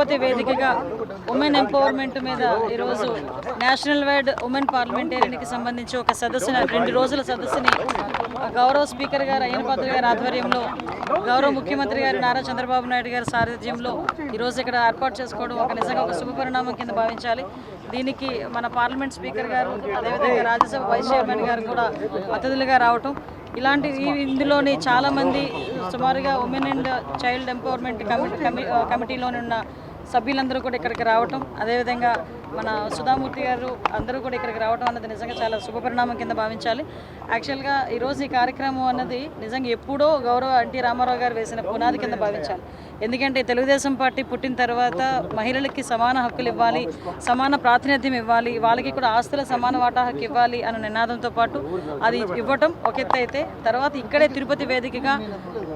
తిరుపతి వేదికగా women empowerment మీద ఈరోజు నేషనల్ వైడ్ ఉమెన్ పార్లమెంటేరియన్కి సంబంధించి ఒక సదస్సుని రెండు రోజుల సదస్సుని గౌరవ స్పీకర్ గారు అయ్యనపాత్ర గారి ఆధ్వర్యంలో గౌరవ ముఖ్యమంత్రి గారు నారా చంద్రబాబు నాయుడు గారి సారథ్యంలో ఈరోజు ఇక్కడ ఏర్పాటు చేసుకోవడం ఒక నిజంగా ఒక శుభ పరిణామం కింద భావించాలి. దీనికి మన పార్లమెంట్ స్పీకర్ గారు అదేవిధంగా రాజ్యసభ వైస్ చైర్మన్ గారు కూడా అతిథులుగా రావటం. ఇలాంటి ఇందులోని చాలామంది సుమారుగా women and child empowerment committee కమి- కమిటీలోని ఉన్న సభ్యులందరూ కూడా ఇక్కడికి రావటం అదేవిధంగా మన సుధామూర్తి గారు అందరూ కూడా ఇక్కడికి రావడం అన్నది నిజంగా చాలా శుభపరిణామం కింద భావించాలి. యాక్చువల్గా ఈరోజు ఈ కార్యక్రమం అన్నది నిజంగా ఎప్పుడో గౌరవ ఎన్టీ రామారావు గారు వేసిన పునాది కింద భావించాలి. ఎందుకంటే తెలుగుదేశం పార్టీ పుట్టిన తర్వాత మహిళలకి సమాన హక్కులు ఇవ్వాలి సమాన ప్రాతినిధ్యం ఇవ్వాలి వాళ్ళకి కూడా ఆస్తుల సమాన వాటా హక్కు ఇవ్వాలి అన్న నినాదంతో పాటు అది ఇవ్వటం ఒక ఎత్తు అయితే తర్వాత ఇక్కడే తిరుపతి వేదికగా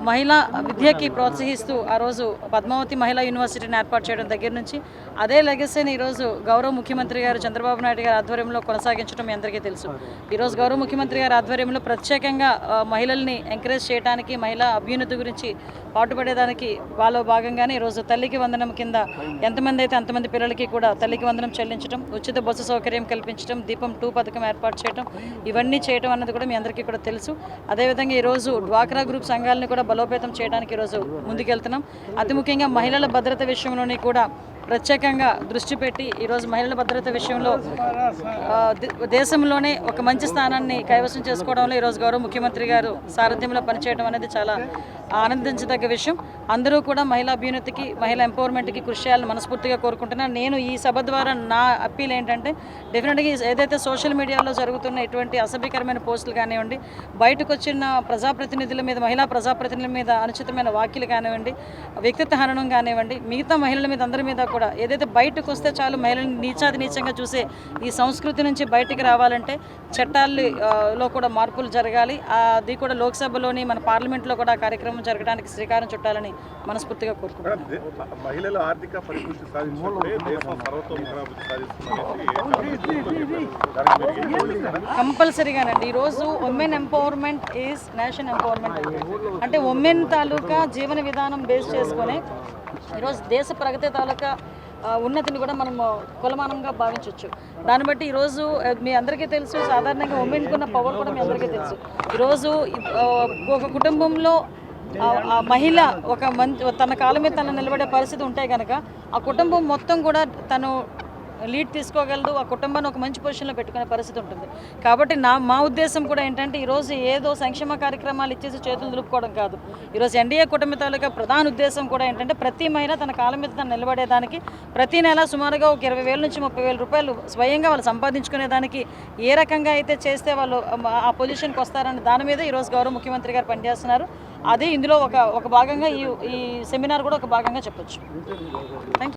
మహిళా విద్యకి ప్రోత్సహిస్తూ ఆ రోజు పద్మావతి మహిళా యూనివర్సిటీని ఏర్పాటు చేయడం దగ్గర నుంచి అదే లెగసీని ఈరోజు గౌరవ ముఖ్యమంత్రి గారు చంద్రబాబు నాయుడు గారి ఆధ్వర్యంలో కొనసాగించడం మీ అందరికీ తెలుసు. ఈరోజు గౌరవ ముఖ్యమంత్రి గారి ఆధ్వర్యంలో ప్రత్యేకంగా మహిళల్ని ఎంకరేజ్ చేయడానికి మహిళా అభ్యున్నతి గురించి పాటుపడేదానికి వాళ్ళ భాగంగానే ఈరోజు తల్లికి వందనం కింద ఎంతమంది అయితే అంతమంది పిల్లలకి కూడా తల్లికి వందనం చెల్లించడం ఉచిత బస్సు సౌకర్యం కల్పించడం దీపం టూ పథకం ఏర్పాటు చేయడం ఇవన్నీ చేయడం అన్నది కూడా మీ అందరికీ కూడా తెలుసు. అదేవిధంగా ఈరోజు డ్వాక్రా గ్రూప్ సంఘాలను కూడా బలోపేతం చేయడానికి ఈరోజు ముందుకెళ్తున్నాం. అతి ముఖ్యంగా మహిళల భద్రత విషయంలోని కూడా ప్రత్యేకంగా దృష్టి పెట్టి ఈరోజు మహిళల భద్రత విషయంలో దే- దేశంలోనే ఒక మంచి స్థానాన్ని కైవసం చేసుకోవడంలో ఈరోజు గౌరవ ముఖ్యమంత్రి గారు సారథ్యంలో పనిచేయడం అనేది చాలా ఆనందించదగ్గ విషయం. అందరూ కూడా మహిళా అభ్యున్నతికి మహిళా ఎంపవర్మెంట్కి కృషి చేయాలని మనస్ఫూర్తిగా కోరుకుంటున్నాను. నేను ఈ సభ ద్వారా నా అప్పీల్ ఏంటంటే డెఫినెట్గా ఏదైతే సోషల్ మీడియాలో జరుగుతున్న ఇటువంటి అసభ్యకరమైన పోస్టులు కానివ్వండి బయటకు వచ్చిన ప్రజాప్రతినిధుల మీద మహిళా ప్రజాప్రతినిధుల మీద అనుచితమైన వాక్యలు కానివ్వండి వ్యక్తిత్వ హననం కానివ్వండి మిగతా మహిళల మీద అందరి మీద కూడా ఏదైతే బయటకు వస్తే చాలు మహిళల్ని నీచాది నీచంగా చూసే ఈ సంస్కృతి నుంచి బయటికి రావాలంటే చట్టాల్లో కూడా మార్పులు జరగాలి. అది కూడా లోక్సభలోని మన పార్లమెంట్లో కూడా కార్యక్రమం కార్యక్రమం జరగడానికి శ్రీకారం చుట్టాలని మనస్ఫూర్తిగా కోరుకుంటున్నాను? కంపల్సరీగానండి. ఈరోజు women empowerment is nation empowerment అంటే ఉమెన్ తాలూకా జీవన విధానం బేస్ చేసుకొని ఈరోజు దేశ ప్రగతి తాలూకా ఉన్నతిని కూడా మనం కులమానంగా భావించవచ్చు దాన్ని బట్టి ఈరోజు మీ అందరికీ తెలుసు సాధారణంగా ఉమెన్కి ఉన్న పవర్ కూడా మీ అందరికీ తెలుసు. ఈరోజు ఒక కుటుంబంలో ఆ- మహిళ ఒక మంచి తన కాళ్ళ మీద తను నిలబడే పరిస్థితి ఉంటే కనుక ఆ కుటుంబం మొత్తం కూడా తను లీడ్ తీసుకోగలదు ఆ కుటుంబాన్ని ఒక మంచి పొజిషన్లో పెట్టుకునే పరిస్థితి ఉంటుంది. కాబట్టి నా మా ఉద్దేశం కూడా ఏంటంటే ఈరోజు ఏదో సంక్షేమ కార్యక్రమాలు ఇచ్చేసి చేతులు దులుపుకోవడం కాదు. ఈరోజు ఎన్డీఏ కుటుంబ తాలూకా ప్రధాన ఉద్దేశం కూడా ఏంటంటే ప్రతి మహిళ తన కాళ్ళ మీద తను నిలబడేదానికి ప్రతి నెల సుమారుగా ఒక ఇరవై వేల నుంచి ముప్పై వేల రూపాయలు స్వయంగా వాళ్ళు సంపాదించుకునేదానికి ఏ రకంగా అయితే చేస్తే వాళ్ళు ఆ- ఆ పొజిషన్కి వస్తారని దాని మీద ఈరోజు గౌరవ ముఖ్యమంత్రి గారు పనిచేస్తున్నారు. అదే ఇందులో ఒక ఒక భాగంగా ఈ ఈ సెమినార్ కూడా ఒక భాగంగా చెప్పొచ్చు. థ్యాంక్